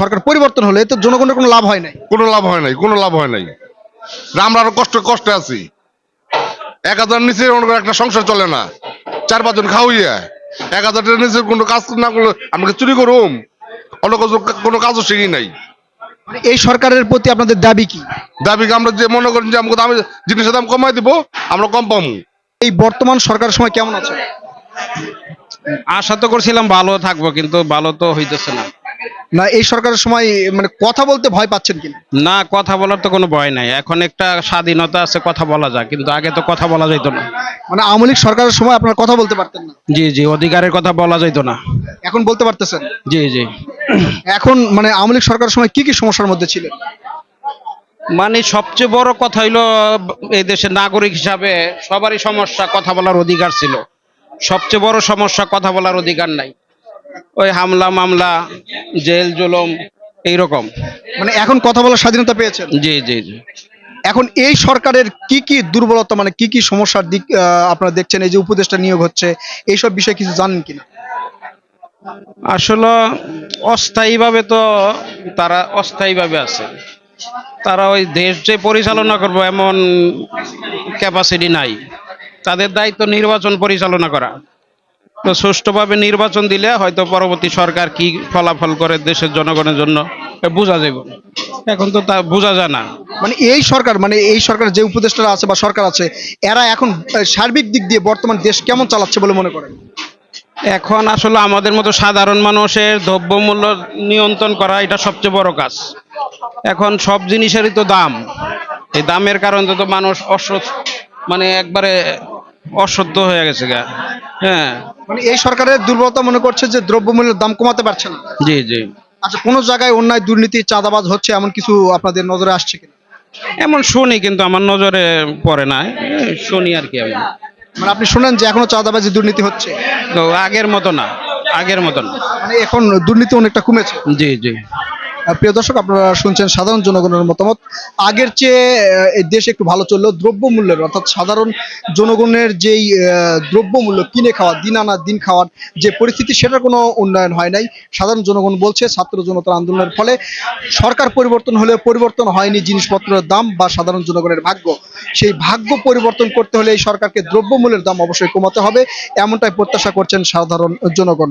সরকার পরিবর্তন হলে তো জনগণের কোনো লাভ হয় নাই। কোনো লাভ হয় নাই কোনো লাভ হয় নাই। আমরা আরও কষ্ট কষ্টে আছি। এক হাজার নিচে একটা সংসার চলে না। চার পাঁচজন খাওয়াইয়া এক হাজার নিচে কোনো কাজ না করলে আমরা চুরি করুম? অন্য কোনো কাজও শিখি নাই। মানে এই সরকারের প্রতি আপনাদের দাবি কি? দাবিকে আমরা যে মনে করেন যে আমাকে দামে জিনিসের দাম কমাই দিব আমরা কম পাবো এই বর্তমান সরকারের সময় কেমন আছে? আশা তো করছিলাম ভালো থাকব কিন্তু ভালো তো হইতেছে না। না এই সরকারের সময় মানে কথা বলতে ভয় পাচ্ছেন কিনা? না কথা বলার তো কোনো ভয় নাই। এখন একটা স্বাধীনতা আছে কথা বলা যায়। কিন্তু আগে তো কথা বলা যাইতো না। মানে আওয়ামী লীগ সরকারের সময় আপনারা কথা বলতে পারতেন না? জি জি অধিকারের কথা বলা যাইতো না। এখন বলতে পারতেছেন? জি জি। এখন মানে আওয়ামী লীগ সরকারের সময় কি কি সমস্যার মধ্যে ছিলেন? মানে সবচেয়ে বড় কথা হইল এই দেশের নাগরিক হিসাবে সবারই সমস্যা কথা বলার অধিকার ছিল। সবচেয়ে বড় সমস্যা কথা বলার অধিকার নাই। ওই হামলা মামলা জেল জুলম এইরকম। মানে এখন কথা বলার স্বাধীনতা পেয়েছেন? জি জি জি। এখন এই সরকারের কি কি দুর্বলতা মানে কি কি সমস্যার দিক আপনারা দেখছেন এই যে উপদেষ্টা নিয়োগ হচ্ছে এইসব বিষয়ে কিছু জানেন কিনা? আসলে অস্থায়ীভাবে তো তারা অস্থায়ীভাবে আছে। তারা ওই দেশ যে পরিচালনা করব এমন ক্যাপাসিটি নাই। তাদের দায়িত্ব নির্বাচন পরিচালনা করা। তো সুষ্ঠুভাবে নির্বাচন দিলে হয়তো পরবর্তী সরকার কি ফলাফল করে দেশের জনগণের জন্য বোঝা যাবে। এখন তো তা বোঝা যায় না। মানে এই সরকার মানে এই সরকার যে উপদেষ্টারা আছে বা সরকার আছে এরা এখন সার্বিক দিক দিয়ে বর্তমান দেশ কেমন চালাচ্ছে বলে মনে করেন? এখন আসলে আমাদের মতো সাধারণ মানুষের দ্রব্যমূল্য নিয়ন্ত্রণ করা এটা সবচেয়ে বড় কাজ। এখন সব জিনিসেরই তো দাম। এই দামের কারণে তো মানুষ অসৎ মানে একবারে অসহ্য হয়ে গেছে গা। হ্যাঁ। মানে এই সরকারের দুর্বলতা মনে করছে যে দ্রব্যমূল্যের দাম কমাতে পারছে না। জি জি। আচ্ছা কোনো জায়গায় অন্যায় দুর্নীতি চাঁদাবাজ হচ্ছে এমন কিছু আপনাদের নজরে আসছে কিনা? এমন শুনি কিন্তু আমার নজরে পড়ে না। শুনি আর কি আমি। মানে আপনি শুনেন যে এখনও চাঁদাবাজি দুর্নীতি হচ্ছে? তো আগের মতো না আগের মতো না। মানে এখন দুর্নীতি অনেকটা কমেছে। জি জি। প্রিয় দর্শক, আপনারা শুনছেন সাধারণ জনগণের মতামত। আগের চেয়ে দেশ একটু ভালো চললেও দ্রব্যমূল্যের, অর্থাৎ সাধারণ জনগণের যেই দ্রব্যমূল্য, কিনে খাওয়া, দিন আনা, দিন খাওয়ার যে পরিস্থিতি, সেটার কোনো উন্নয়ন হয় নাই। সাধারণ জনগণ বলছে, ছাত্র জনতার আন্দোলনের ফলে সরকার পরিবর্তন হলেও পরিবর্তন হয়নি জিনিসপত্রের দাম বা সাধারণ জনগণের ভাগ্য। সেই ভাগ্য পরিবর্তন করতে হলে এই সরকারকে দ্রব্যমূল্যের দাম অবশ্যই কমাতে হবে, এমনটাই প্রত্যাশা করছেন সাধারণ জনগণ।